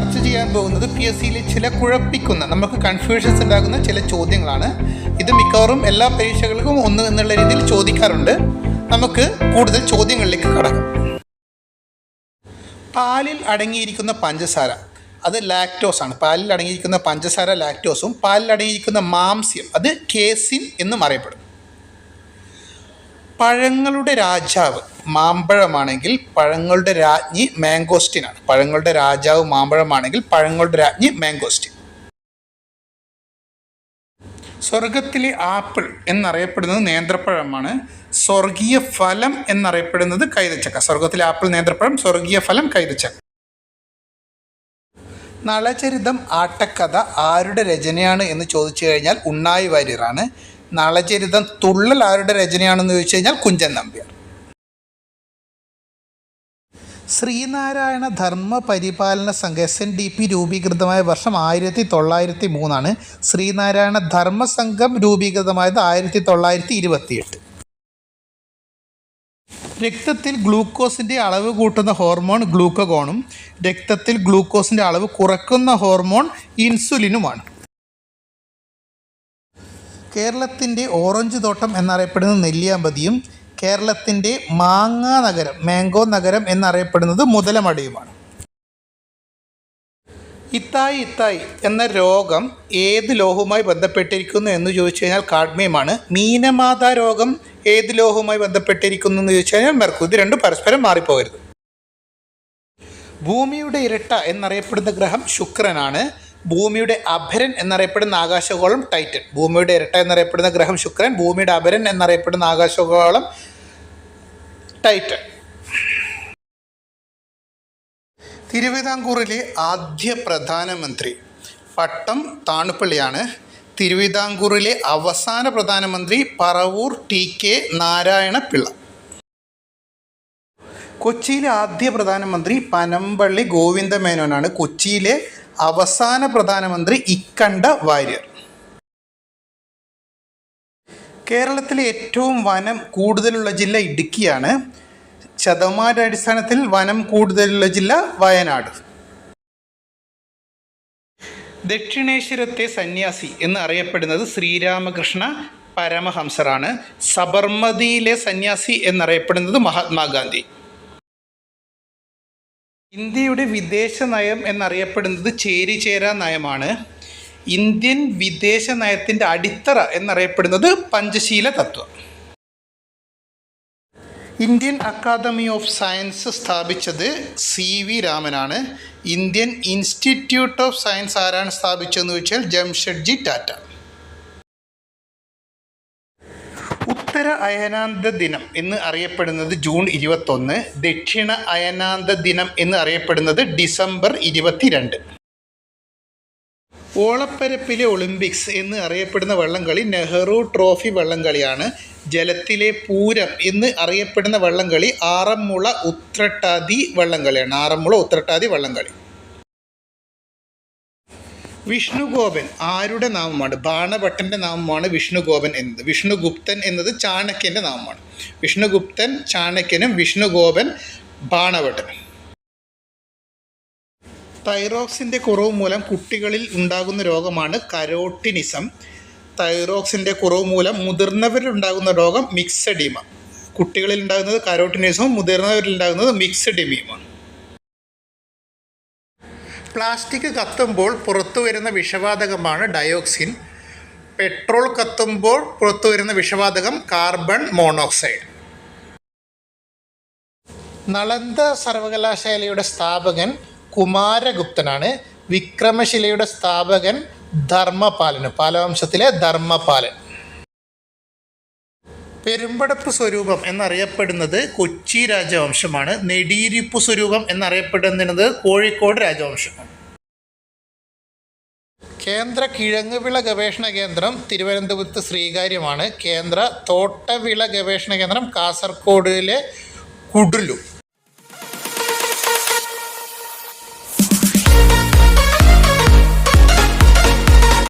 ചർച്ച ചെയ്യാൻ പോകുന്നത് പി എസ് സിയിലെ ചില കുഴപ്പിക്കുന്ന നമുക്ക് കൺഫ്യൂഷൻസ് ഉണ്ടാകുന്ന ചില ചോദ്യങ്ങളാണ്. ഇത് മിക്കവാറും എല്ലാ പരീക്ഷകൾക്കും ഒന്ന് എന്നുള്ള രീതിയിൽ ചോദിക്കാറുണ്ട്. നമുക്ക് കൂടുതൽ ചോദ്യങ്ങളിലേക്ക് കടക്കാം. പാലിൽ അടങ്ങിയിരിക്കുന്ന പഞ്ചസാര അത് ലാക്ടോസ് ആണ്. പാലിൽ അടങ്ങിയിരിക്കുന്ന പഞ്ചസാര ലാക്ടോസും പാലിൽ അടങ്ങിയിരിക്കുന്ന മാംസ്യം അത് കേസിൻ എന്നും അറിയപ്പെടും പഴങ്ങളുടെ രാജാവ് മാമ്പഴമാണെങ്കിൽ പഴങ്ങളുടെ രാജ്ഞി മാംഗോസ്റ്റിനാണ് പഴങ്ങളുടെ രാജാവ് മാമ്പഴമാണെങ്കിൽ പഴങ്ങളുടെ രാജ്ഞി മാംഗോസ്റ്റിൻ സ്വർഗത്തിലെ ആപ്പിൾ എന്നറിയപ്പെടുന്നത് നേന്ത്രപ്പഴമാണ്. സ്വർഗീയ ഫലം എന്നറിയപ്പെടുന്നത് കൈതച്ചക്ക. സ്വർഗത്തിലെ ആപ്പിൾ നേന്ത്രപ്പഴം സ്വർഗീയ ഫലം കൈതച്ചക്ക. നളചരിതം ആട്ടക്കഥ ആരുടെ രചനയാണ് എന്ന് ചോദിച്ചു കഴിഞ്ഞാൽ ഉണ്ണായി വാര്യറാണ് നളചരിതം തുള്ളൽ ആരുടെ രചനയാണെന്ന് ചോദിച്ചു കഴിഞ്ഞാൽ Kunchan Nambiar. Sree Narayana Dharma Paripalana Sangham S N D P രൂപീകൃതമായ വർഷം ആയിരത്തി തൊള്ളായിരത്തി മൂന്നാണ്. ശ്രീനാരായണ ധർമ്മ സംഘം രൂപീകൃതമായത് ആയിരത്തി തൊള്ളായിരത്തി ഇരുപത്തിയെട്ട്. രക്തത്തിൽ ഗ്ലൂക്കോസിന്റെ അളവ് കൂട്ടുന്ന ഹോർമോൺ ഗ്ലൂക്കഗോണും രക്തത്തിൽ ഗ്ലൂക്കോസിന്റെ അളവ് കുറയ്ക്കുന്ന ഹോർമോൺ ഇൻസുലിനുമാണ്. കേരളത്തിന്റെ ഓറഞ്ച് തോട്ടം എന്നറിയപ്പെടുന്ന നെല്ലിയാമ്പതിയും കേരളത്തിന്റെ മാങ്ങ നഗരം മാംഗോ നഗരം എന്നറിയപ്പെടുന്നത് മുതലമടിയുമാണ് ഇത്തായി ഇത്തായി എന്ന രോഗം ഏത് ലോഹവുമായി ബന്ധപ്പെട്ടിരിക്കുന്നു എന്ന് ചോദിച്ചു കഴിഞ്ഞാൽ കാഡ്മിയമാണ്. മീനമാത രോഗം ഏത് ലോഹവുമായി ബന്ധപ്പെട്ടിരിക്കുന്നു എന്ന് ചോദിച്ചു കഴിഞ്ഞാൽ മെർക്കു. ഇത് രണ്ടും പരസ്പരം മാറിപ്പോകരുത്. ഭൂമിയുടെ ഇരട്ട എന്നറിയപ്പെടുന്ന ഗ്രഹം ശുക്രനാണ്. ഭൂമിയുടെ അഭരൻ എന്നറിയപ്പെടുന്ന ആകാശഗോളം ടൈറ്റൻ. ഭൂമിയുടെ ഇരട്ട എന്നറിയപ്പെടുന്ന ഗ്രഹം ശുക്രൻ ഭൂമിയുടെ അഭരൻ എന്നറിയപ്പെടുന്ന ആകാശഗോളം ടൈറ്റൻ തിരുവിതാംകൂറിലെ ആദ്യ പ്രധാനമന്ത്രി പട്ടം താണുപ്പള്ളിയാണ് തിരുവിതാംകൂറിലെ അവസാന പ്രധാനമന്ത്രി പറവൂർ ടി കെ നാരായണ പിള്ള കൊച്ചിയിലെ ആദ്യ പ്രധാനമന്ത്രി പനമ്പള്ളി ഗോവിന്ദമേനോനാണ് കൊച്ചിയിലെ അവസാന പ്രധാനമന്ത്രി ഇക്കണ്ട വാര്യർ. കേരളത്തിലെ ഏറ്റവും വനം കൂടുതലുള്ള ജില്ല ഇടുക്കിയാണ്. ശതമാന അടിസ്ഥാനത്തിൽ വനം കൂടുതലുള്ള ജില്ല വയനാട്. ദക്ഷിണേശ്വരത്തെ സന്യാസി എന്ന് അറിയപ്പെടുന്നത് ശ്രീരാമകൃഷ്ണ പരമഹംസറാണ്. സബർമതിയിലെ സന്യാസി എന്നറിയപ്പെടുന്നത് മഹാത്മാഗാന്ധി. ഇന്ത്യയുടെ വിദേശ നയം എന്നറിയപ്പെടുന്നത് ചേരിചേരാ നയമാണ്. ഇന്ത്യൻ വിദേശ നയത്തിന്റെ അടിത്തറ എന്നറിയപ്പെടുന്നത് പഞ്ചശീല തത്വം. ഇന്ത്യൻ അക്കാദമി ഓഫ് സയൻസ് സ്ഥാപിച്ചത് സി വി രാമനാണ്. ഇന്ത്യൻ ഇൻസ്റ്റിറ്റ്യൂട്ട് ഓഫ് സയൻസ് ആരാണ് സ്ഥാപിച്ചതെന്ന് വെച്ചാൽ ജംഷഡ്ജി ടാറ്റ. ഉത്തര അയനാന്ത ദിനം എന്ന് അറിയപ്പെടുന്നത് ജൂൺ ഇരുപത്തൊന്ന് ദക്ഷിണ അയനാന്ത ദിനം എന്ന് അറിയപ്പെടുന്നത് ഡിസംബർ ഇരുപത്തിരണ്ട്. ഓളപ്പരപ്പിലെ ഒളിമ്പിക്സ് എന്ന് അറിയപ്പെടുന്ന വള്ളംകളി നെഹ്റു ട്രോഫി വള്ളംകളിയാണ്. ജലത്തിലെ പൂരം എന്ന് അറിയപ്പെടുന്ന വള്ളംകളി ആറന്മുള ഉത്രട്ടാതി വള്ളംകളിയാണ്. ആറന്മുള ഉത്രട്ടാതി വള്ളംകളി. വിഷ്ണുഗോപൻ ആരുടെ നാമമാണ്? ബാണഭട്ടന്റെ നാമമാണ് വിഷ്ണുഗോപൻ എന്നത്. വിഷ്ണുഗുപ്തൻ എന്നത് ചാണക്യന്റെ നാമമാണ്. വിഷ്ണുഗുപ്തൻ ചാണക്യനും വിഷ്ണുഗോപൻ ബാണഭട്ടനും. തൈറോക്സിന്റെ കുറവ് മൂലം കുട്ടികളിൽ ഉണ്ടാകുന്ന രോഗമാണ് കരോട്ടിനിസം. തൈറോക്സിന്റെ കുറവ് മൂലം മുതിർന്നവരിൽ ഉണ്ടാകുന്ന രോഗം മിക്സഡിമ. കുട്ടികളിൽ ഉണ്ടാകുന്നത് കരോട്ടിനിസവും മുതിർന്നവരിൽ ഉണ്ടാകുന്നത് മിക്സഡിമിയുമാണ്. പ്ലാസ്റ്റിക് കത്തുമ്പോൾ പുറത്തു വരുന്ന വിഷവാതകമാണ് ഡയോക്സിൻ. പെട്രോൾ കത്തുമ്പോൾ പുറത്തു വരുന്ന വിഷവാതകം കാർബൺ മോണോക്സൈഡ്. നളന്ദ സർവകലാശാലയുടെ സ്ഥാപകൻ കുമാരഗുപ്തനാണ്. വിക്രമശിലയുടെ സ്ഥാപകൻ ധർമ്മപാലന് പാലവംശത്തിലെ ധർമ്മപാലൻ. പെരുമ്പടപ്പ് സ്വരൂപം എന്നറിയപ്പെടുന്നത് കൊച്ചി രാജവംശമാണ്. നെടിയിരിപ്പ് സ്വരൂപം എന്നറിയപ്പെടുന്നത് കോഴിക്കോട് രാജവംശമാണ്. കേന്ദ്ര കിഴങ്ങുവിള ഗവേഷണ കേന്ദ്രം തിരുവനന്തപുരത്ത് ശ്രീകാര്യമാണ്. കേന്ദ്ര തോട്ടവിള ഗവേഷണ കേന്ദ്രം കാസർഗോഡിലെ കുഡ്ലു